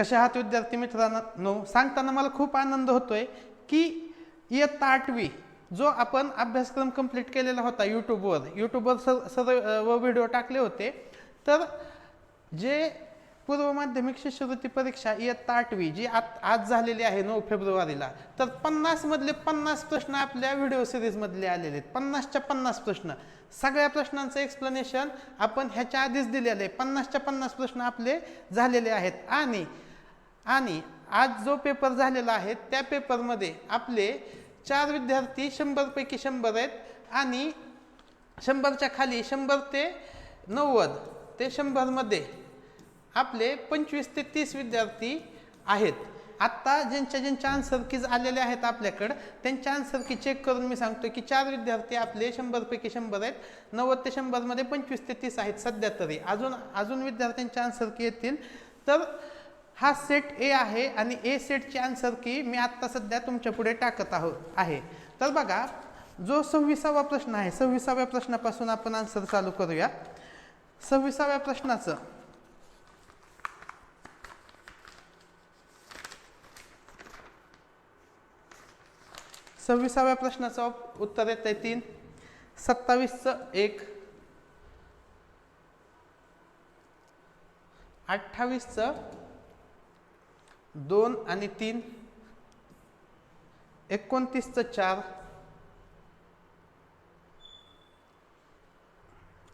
कशा आहात विद्यार्थी मित्रांनो सांगताना मला खूप आनंद होतोय की इयत्ता आठवी जो आपण अभ्यासक्रम कंप्लीट केलेला होता यूट्यूबवर यूट्यूबवर सर सर्व व्हिडिओ टाकले होते. तर जे पूर्व माध्यमिक शिष्यवृत्ती परीक्षा इयत्ता आठवी जी आत आज झालेली आहे नऊ फेब्रुवारीला तर पन्नासमधले पन्नास प्रश्न आपल्या व्हिडिओ सिरीजमधले आलेले आहेत. पन्नासच्या पन्नास प्रश्न. सगळ्या प्रश्नांचं एक्सप्लेनेशन आपण ह्याच्या आधीच दिलेलं आहे. पन्नासच्या पन्नास प्रश्न आपले झालेले आहेत. आणि आणि आज जो पेपर झालेला आहे त्या पेपरमध्ये आपले चार विद्यार्थी शंभरपैकी शंभर आहेत आणि शंभरच्या खाली शंभर ते नव्वद ते शंभरमध्ये आपले पंचवीस ते तीस विद्यार्थी आहेत. आत्ता ज्यांच्या ज्यांच्या आन्सर कीज आहेत आपल्याकडं त्यांच्या आन्सर की चेक करून मी सांगतो की चार विद्यार्थी आपले शंभरपैकी शंभर आहेत. नव्वद ते शंभरमध्ये पंचवीस ते तीस आहेत सध्या तरी. अजून अजून विद्यार्थ्यांच्या आन्सर की येतील. तर हा सेट ए आहे आणि ए सेटची आन्सर की मी आत्ता सध्या तुमच्यापुढे टाकत आहोत आहे. तर बघा जो सव्वीसावा प्रश्न आहे सव्वीसाव्या प्रश्नापासून आपण आन्सर चालू करूया. सव्वीसाव्या प्रश्नाचं. सव्वीसाव्या प्रश्नाचं उत्तर येत आहे तीन. सत्तावीसचं एक. अठ्ठावीसचं दोन आणि तीन. एकोणतीसचं चार.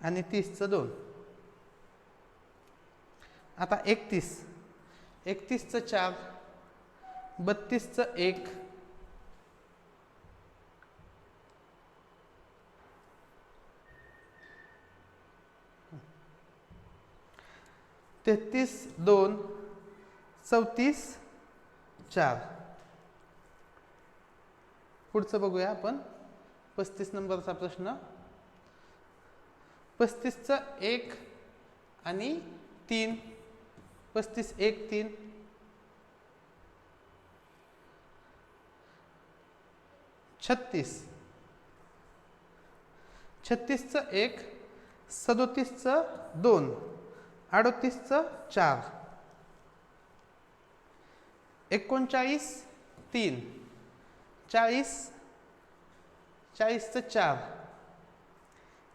आणि तीसचं दोन. आता एकतीस. एकतीसचं चार. बत्तीसचं एक. तेहतीस दोन. चौतीस चार. पुढचं बघूया आपण. पस्तीस नंबरचा प्रश्न. पस्तीसचं एक आणि तीन. पस्तीस एक तीन. छत्तीस. छत्तीसचं एक सदोतीसचं दोन. अडोतीसचं चार. एकोणचाळीस तीन. चाळीस? चाळीसचं चार.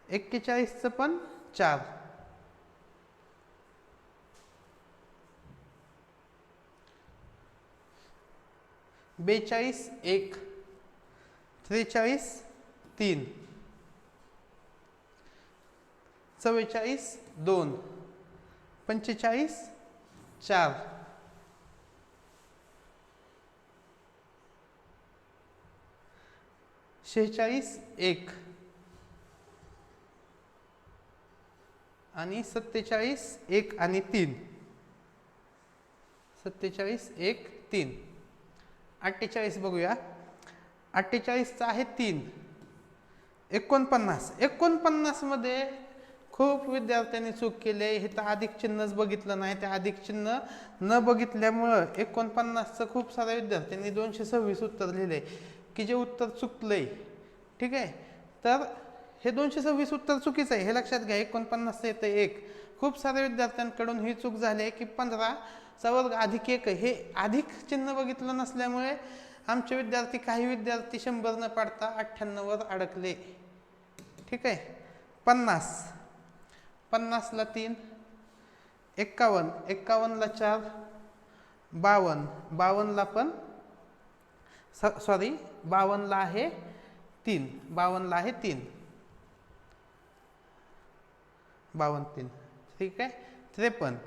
एक्केचाळीसचं पण चार. बेचाळीस एक. त्रेचाळीस तीन. चव्वेचाळीस दोन. पंचेचाळीस चार. शेहेचाळीस एक. आणि सत्तेचाळीस एक आणि तीन. सत्तेचाळीस एक तीन. अठ्ठेचाळीस बघूया. अठ्ठेचाळीसचं आहे तीन. एकोणपन्नास. एकोणपन्नासमध्ये खूप विद्यार्थ्यांनी चूक केली. आहे हे तर अधिक चिन्हच बघितलं नाही. ते अधिक चिन्ह न बघितल्यामुळं एकोणपन्नासचं खूप साऱ्या विद्यार्थ्यांनी दोनशे सव्वीस उत्तर लिहिले. की जे उत्तर चुकलं आहे ठीक आहे? तर हे दोनशे सव्वीस उत्तर चुकीचं आहे. हे लक्षात घ्या. एकोणपन्नास येतं एक. खूप साऱ्या विद्यार्थ्यांकडून ही चूक झाली आहे की पंधराचा वर्ग अधिक एक हे अधिक चिन्ह बघितलं नसल्यामुळे आमचे विद्यार्थी काही विद्यार्थी शंभर न पाडता अठ्ठ्याण्णववर अडकले. ठीक आहे? पन्नास. पन्नासला तीन. एक्कावन्न. एक्कावन्नला चार. बावन्न. बावन्नला पण स सॉरी बावन्नला आहे तीन. बावन्नला आहे तीन. बावन्न तीन. ठीक आहे? त्रेपन्न.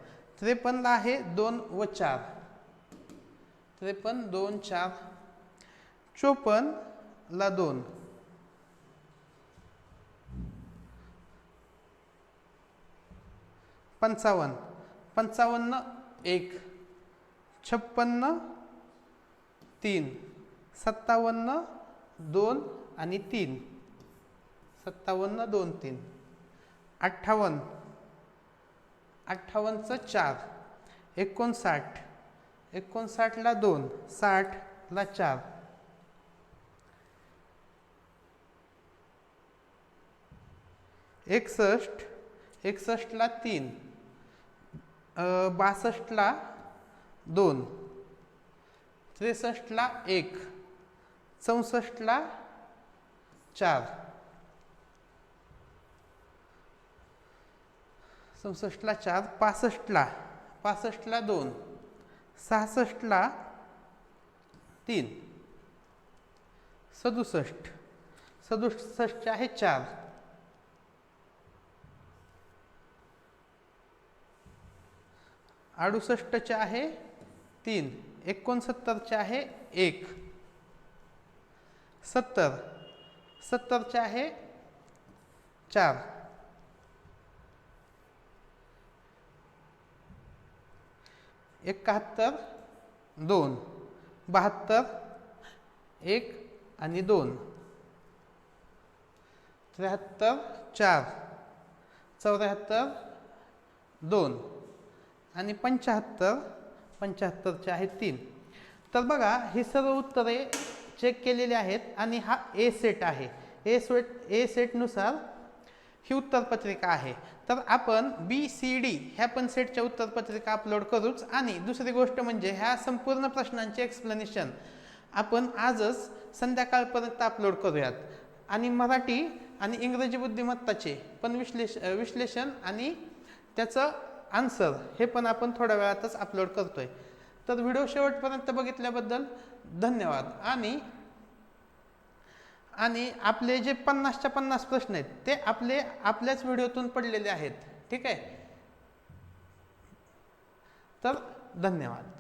त्रेपन्नला आहे दोन व चार. त्रेपन्न दोन चार. चोपन्नला दोन. पंचावन्न. पंचावन्न एक. छप्पन्न तीन. सत्तावन्न दोन आणि तीन. सत्तावन्न दोन तीन. अठ्ठावन्न. अठ्ठावन्नचं चार. एकोणसाठ. एकोणसाठला दोन. साठला चार. एकसष्ट. एकसष्टला तीन. बासष्टला दोन. त्रेसष्टला एक. चौसष्टला चार. चौसष्टला चार पासष्टला पासष्टला दोन सहासष्टला तीन. सदुसष्ट. सदुसष्टचे आहे चार. अडुसष्टचे आहे तीन. एकोणसत्तरचे आहे एक. सत्तर. सत्तरचे आहे चार. एकाहत्तर दोन. बहात्तर एक आणि दोन. त्र्याहत्तर चार. चौऱ्याहत्तर दोन. आणि पंच्याहत्तर पंच्याहत्तरचे आहेत तीन. तर बघा हे सर्व उत्तरे चेक केलेले आहेत आणि हा ए सेट आहे. ए सेट ए सेटनुसार ही उत्तरपत्रिका आहे. तर आपण बी सी डी ह्या पण सेटच्या उत्तरपत्रिका अपलोड करूच. आणि दुसरी गोष्ट म्हणजे ह्या संपूर्ण प्रश्नांचे एक्सप्लेनेशन आपण आजच संध्याकाळपर्यंत अपलोड करूयात. आणि मराठी आणि इंग्रजी बुद्धिमत्ताचे पण विश्लेष विश्लेषण आणि त्याचं आन्सर हे पण आपण थोड्या वेळातच अपलोड करतो आहे तर व्हिडिओ शेवटपर्यंत बघितल्याबद्दल धन्यवाद. आणि आणि आपले जे पन्नासच्या पन्नास प्रश्न आहेत ते आपले आपल्याच व्हिडिओतून पडलेले आहेत. ठीक आहे? तर धन्यवाद.